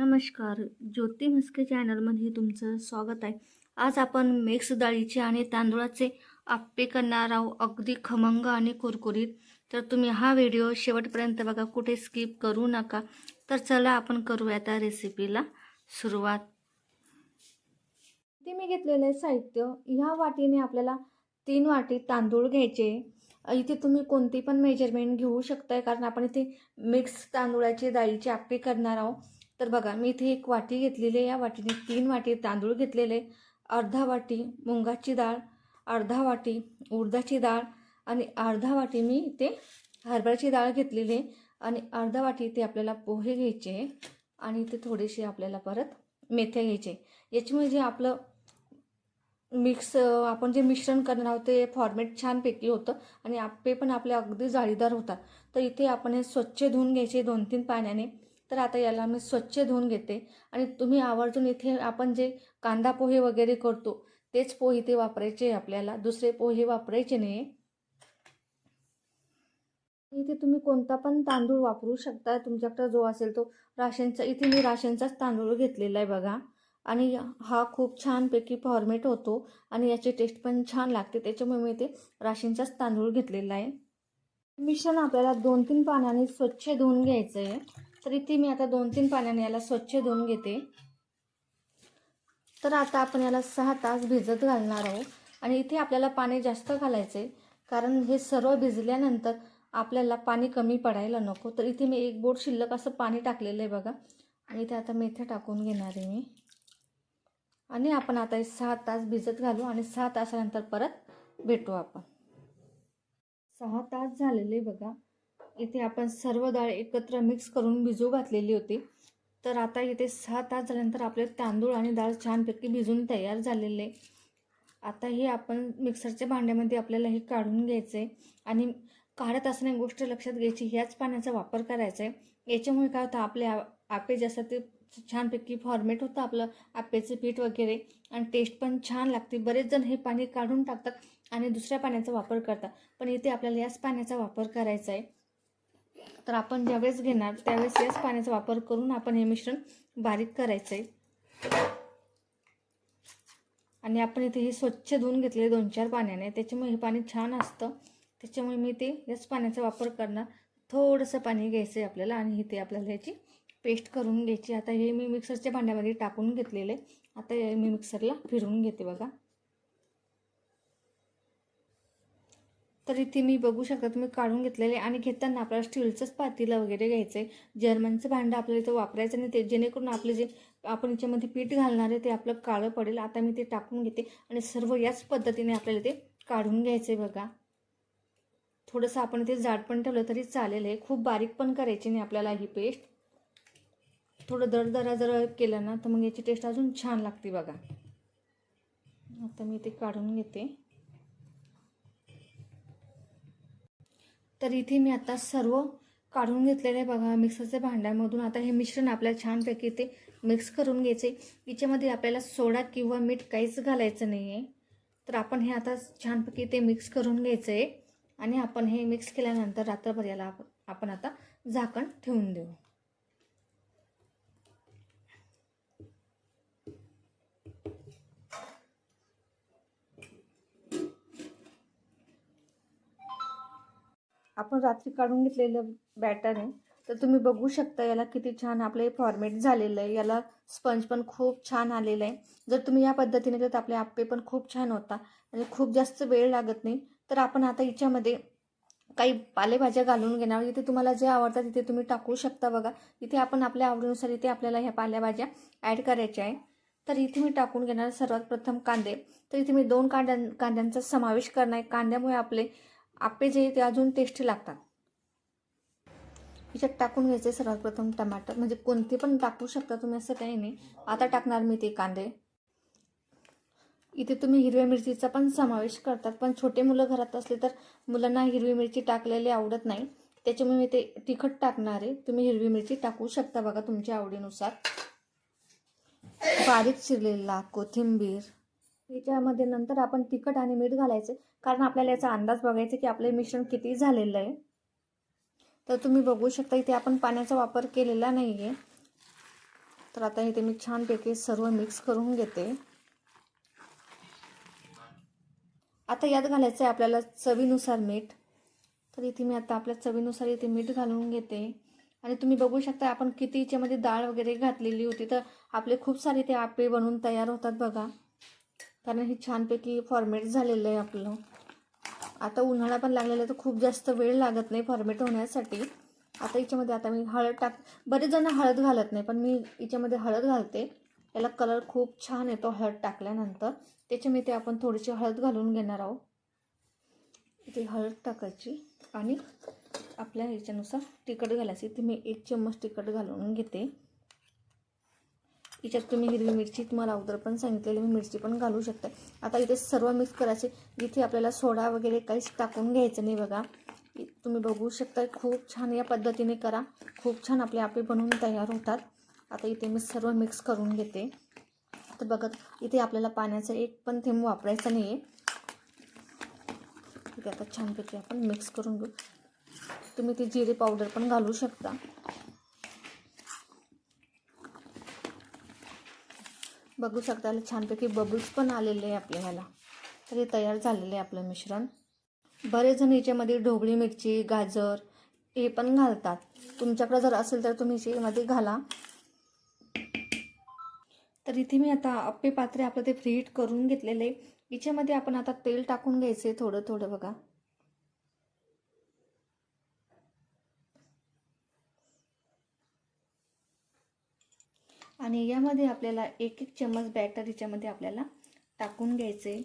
नमस्कार ज्योती म्हस्के चॅनलमध्ये तुमचं स्वागत आहे. आज आपण मिक्स डाळीचे आणि तांदूळाचे आप्पे करणार आहोत. अगदी खमंग आणि कुरकुरीत. तर तुम्ही हा व्हिडिओ शेवटपर्यंत बघा कुठे स्किप करू नका. तर चला आपण करूया त्या रेसिपीला सुरुवात. ते मी घेतलेलं साहित्य ह्या वाटीने आपल्याला तीन वाटी तांदूळ घ्यायचे. इथे तुम्ही कोणती पण मेजरमेंट घेऊ शकताय कारण आपण इथे मिक्स तांदुळाची डाळीचे आप्पे करणार आहोत. तर बघा मी इथे एक वाटी घेतलेली आहे. या वाटीने तीन वाटी तांदूळ घेतलेले अर्धा वाटी मुंगाची डाळ अर्धा वाटी उडदाची डाळ आणि अर्धा वाटी मी इथे हरभऱ्याची डाळ घेतलेली आहे. आणि अर्धा वाटी इथे आपल्याला पोहे घ्यायचे आणि इथे थोडेसे आपल्याला परत मेथ्या घ्यायचे याच्यामुळे जे आपलं मिक्स आपण जे मिश्रण करणार आहोत ते फॉर्मेट छानपैकी होतं आणि आप्पे पण आपले अगदी जाळीदार होतात. तर इथे आपण हे स्वच्छ धुवून घ्यायचे दोन तीन पाण्याने. तर आता याला मी स्वच्छ धुवून घेते. आणि तुम्ही आवर्जून इथे आपण जे कांदा पोहे वगैरे करतो तेच पोहे इथे वापरायचे आपल्याला. दुसरे पोहे वापरायचे नाही इथे तुम्ही कोणता पण तांदूळ वापरू शकता. तुमच्याकडे जो असेल तो राशनचा इथे मी राशनचाच तांदूळ घेतलेला आहे बघा. आणि हा खूप छानपैकी फॉर्मेट होतो आणि याची टेस्ट पण छान लागते. त्याच्यामुळे मी ते राशनचाच तांदूळ घेतलेला आहे. मिश्रण आपल्याला दोन तीन पाण्याने स्वच्छ धुवून घ्यायचं आहे तर इथे मी आता दोन तीन पाण्याने याला स्वच्छ धुवून घेते. तर आता आपण याला सहा तास भिजत घालणार आहोत. आणि इथे आपल्याला पाणी जास्त घालायचे कारण हे सर्व भिजल्यानंतर आपल्याला पाणी कमी पडायला नको. तर इथे मी एक बोट शिल्लक असं पाणी टाकलेलं आहे बघा. आणि इथे आता मेथ्या टाकून घेणार आहे मी. आणि आपण आता हे सहा तास भिजत घालू आणि सहा तासानंतर परत भेटू आपण. सहा तास झालेले बघा. इथे आपण सर्व डाळ एकत्र मिक्स करून भिजू घातलेली होती. तर आता इथे सहा तास झाल्यानंतर आपले तांदूळ आणि डाळ छानपैकी भिजून तयार झालेले. आता हे आपण मिक्सरच्या भांड्यामध्ये आपल्याला हे काढून घ्यायचं आहे आणि काढत असताना गोष्ट लक्षात घ्यायची ह्याच पाण्याचा वापर करायचा आहे याच्यामुळे काय होतं आपले आपे जे असतात ते छानपैकी फॉर्मेट होतं आपलं आपेचं पीठ वगैरे आणि टेस्ट पण छान लागते. बरेच जण हे पाणी काढून टाकतात आणि दुसऱ्या पाण्याचा वापर करतात. पण इथे आपल्याला याच पाण्याचा वापर करायचा आहे तर आपण ज्यावेळेस घेणार त्यावेळेस याच पाण्याचा वापर करून आपण हे मिश्रण बारीक करायचं आहे आणि आपण इथे हे स्वच्छ धुवून घेतले दोन चार पाण्याने त्याच्यामुळे हे पाणी छान असतं. त्याच्यामुळे मी ते याच पाण्याचा वापर करणार. थोडंसं पाणी घ्यायचं आहे आपल्याला आणि इथे आपल्याला याची पेस्ट करून घ्यायची. आता हे मी मिक्सरच्या भांड्यामध्ये टाकून घेतलेले. आता मी मिक्सरला फिरवून घेते बघा. तर इथे मी बघू शकता तुम्ही काढून घेतलेले आणि घेताना आपल्याला स्टीलचंच पातीला वगैरे घ्यायचं आहे जर्मनचं भांडं आपल्याला इथं वापरायचं नाही ते जेणेकरून आपले जे आपण याच्यामध्ये पीठ घालणार आहे ते आपलं काळं पडेल. आता मी ते टाकून घेते आणि सर्व याच पद्धतीने आपल्याला ते काढून घ्यायचं आहे बघा. थोडंसं आपण ते जाड पण ठेवलं तरी चालेल आहे खूप बारीक पण करायची नाही आपल्याला ही पेस्ट. थोडं दरदरा जर केलं ना तर मग याची टेस्ट अजून छान लागते बघा. आता मी ते काढून घेते. तर इथे मी आता सर्व काढून घेतलेले आहे बघा मिक्सरच्या भांड्यामधून. आता हे मिश्रण आपल्याला छानपैकी ते मिक्स करून घ्यायचे. याच्यामध्ये आपल्याला सोडा किंवा मीठ काहीच घालायचं नाही आहे तर आपण हे आता छानपैकी ते मिक्स करून घ्यायचं आहे आणि आपण हे मिक्स केल्यानंतर रात्रभर याला आपण आता झाकण ठेवून देऊ. आपण रात्री काढून घेतलेलं बॅटर आहे तर तुम्ही बघू शकता याला किती छान आपलं हे फॉर्मेट झालेलं आहे. याला स्पंज पण खूप छान आलेलं आहे. जर तुम्ही या पद्धतीने तर आपले आप्पे पण खूप छान होता. आणि खूप जास्त वेळ लागत नाही. तर आपण आता याच्यामध्ये काही पालेभाज्या घालून घेणार. इथे तुम्हाला जे आवडतात तिथे तुम्ही टाकू शकता बघा. इथे आपण आपल्या आवडीनुसार इथे आपल्याला ह्या पालेभाज्या ॲड करायच्या आहे. तर इथे मी टाकून घेणार सर्वात प्रथम कांदे. तर इथे मी दोन कांद्या कांद्यांचा समावेश करणार आहे. कांद्यामुळे आपले आपे जे ते अजून टेस्टी लागतात. हिच्यात टाकून घ्यायचे सर्वात प्रथम टमाटर. म्हणजे कोणते पण टाकू शकता तुम्ही असं काही नाही. आता टाकणार मी ते कांदे. इथे तुम्ही हिरव्या मिरचीचा पण समावेश करतात पण छोटे मुलं घरात असले तर मुलांना हिरवी मिरची टाकलेली आवडत नाही. त्याच्यामुळे मी ते तिखट टाकणार आहे. तुम्ही हिरवी मिरची टाकू शकता बघा तुमच्या आवडीनुसार. बारीक चिरलेला कोथिंबीर. याच्यामध्ये नंतर आपण तिखट आणि मीठ घालायचं. कारण आपल्याला याचा अंदाज बघायचा की आपले मिश्रण किती झालेलं आहे. तर तुम्ही बघू शकता इथे आपण पाण्याचा वापर केलेला नाही आहे तर आता इथे मी छानपैकी सर्व मिक्स करून घेते. आता यात घालायचं आहे आपल्याला चवीनुसार मीठ. तर इथे मी आता आपल्या चवीनुसार इथे मीठ घालून घेते. आणि तुम्ही बघू शकता आपण किती याच्यामध्ये डाळ वगैरे घातलेली होती. तर आपले खूप सारे ते आपे बनवून तयार होतात बघा. कारण हे छानपैकी फॉर्मेट झालेलं आहे आपलं. आता उन्हाळा पण लागलेला आहे तर खूप जास्त वेळ लागत नाही फॉर्मेट होण्यासाठी. आता याच्यामध्ये आता मी हळद टाक बरेच जण हळद घालत नाही पण मी याच्यामध्ये हळद घालते. याला कलर खूप छान येतो हळद टाकल्यानंतर. त्याच्यामध्ये आपण थोडीशी हळद घालून घेणार आहोत. इथे हळद टाकायची आणि आपल्या ह्याच्यानुसार तिखट घालायची. इथे मी एक चम्मच तिखट घालून घेते. याच्यात तुम्ही हिरवी मिरची तुम्हाला अगोदर पण सांगितलेली मी मिरची पण घालू शकता. आता इथे सर्व मिक्स करायचे. इथे आपल्याला सोडा वगैरे काहीच टाकून घ्यायचं नाही बघा. तुम्ही बघू शकता खूप छान या पद्धतीने करा. खूप छान आपले आपे बनवून तयार होतात. आता इथे मी सर्व मिक्स करून घेते. तर बघत इथे आपल्याला पाण्याचा एक पण थेंब वापरायचा नाही आहे इथे आता छानपैकी आपण मिक्स करून घेऊ. तुम्ही ती जिरे पावडर पण घालू शकता. बघू शकता छानपैकी बबल्स पण आलेले आहे आपल्या ह्याला. तर हे तयार झालेलं आहे आपलं मिश्रण. बरेच जण याच्यामध्ये ढोबळी मिरची गाजर हे पण घालतात. तुमच्याकडे जर असेल तर तुम्ही याच्यामध्ये घाला. तर इथे मी आता अप्पे पात्रे आपलं ते फ्रीट करून घेतलेले आहे. याच्यामध्ये आपण आता तेल टाकून घ्यायचे थोडं थोडं बघा. आणि यामध्ये आपल्याला एक एक चम्मच बॅटर याच्यामध्ये आपल्याला टाकून घ्यायचे.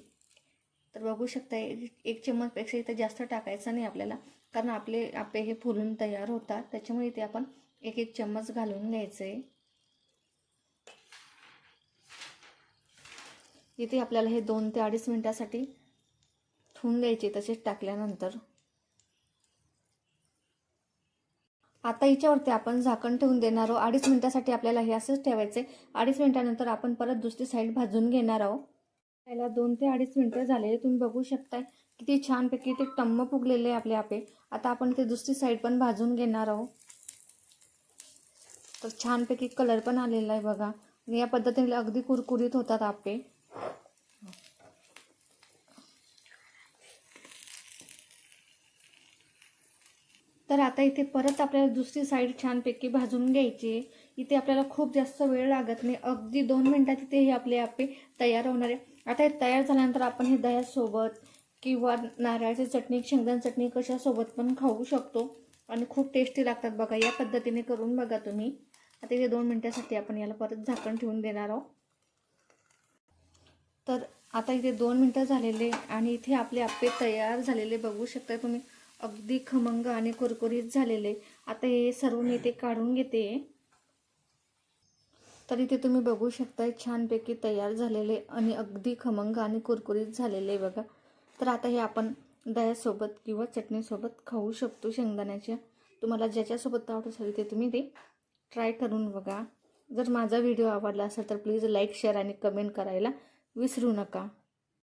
तर बघू शकता एक एक चम्मचपेक्षा इथं जास्त टाकायचं नाही आपल्याला कारण आपले आपे हे फुलून तयार होतात. त्याच्यामुळे इथे आपण एक एक चम्मच घालून घ्यायचे. इथे आपल्याला हे दोन ते अडीच मिनटासाठी ठेवून द्यायचे तसेच टाकल्यानंतर. आता याच्यावरती आपण झाकण ठेवून देणार आहोत. अडीच मिनिटासाठी आपल्याला हे असंच ठेवायचं आहे अडीच मिनिटानंतर आपण परत दुसरी साईड भाजून घेणार आहोत. त्याला दोन ते अडीच मिनटं झालेले तुम्ही बघू शकताय. किती छानपैकी ते टम्म फुगलेले आहे आपले आपे. आता आपण ते दुसरी साईड पण भाजून घेणार आहोत. तर छानपैकी कलर पण आलेला आहे बघा. या पद्धतीने अगदी कुरकुरीत होतात आपे. तर आता इथे परत आपल्याला दुसरी साईड छानपैकी भाजून घ्यायची इथे आपल्याला खूप जास्त वेळ लागत नाही. अगदी दोन मिनटात इथे हे आपले आपे तयार होणार आहे. आता हे तयार झाल्यानंतर आपण हे दह्यासोबत किंवा नारळाची चटणी शेंगदाण चटणी कशासोबत पण खाऊ शकतो. आणि खूप टेस्टी लागतात बघा. या पद्धतीने करून बघा तुम्ही. आता इथे दोन मिनटासाठी आपण याला परत झाकण ठेवून देणार आहोत. तर आता इथे दोन मिनटं झालेले आणि इथे आपले आप्पे तयार झालेले बघू शकता तुम्ही. अगदी खमंग आणि कुरकुरीत झालेले. आता हे सर्व मी ते काढून घेते. तर इथे तुम्ही बघू शकता छानपैकी तयार झालेले आणि अगदी खमंग आणि कुरकुरीत झालेले बघा. तर आता हे आपण दह्यासोबत किंवा चटणीसोबत खाऊ शकतो शेंगदाण्याच्या तुम्हाला ज्याच्यासोबत आवडत असेल ते तुम्ही ते ट्राय करून बघा. जर माझा व्हिडिओ आवडला असेल तर प्लीज लाईक शेअर आणि कमेंट करायला विसरू नका.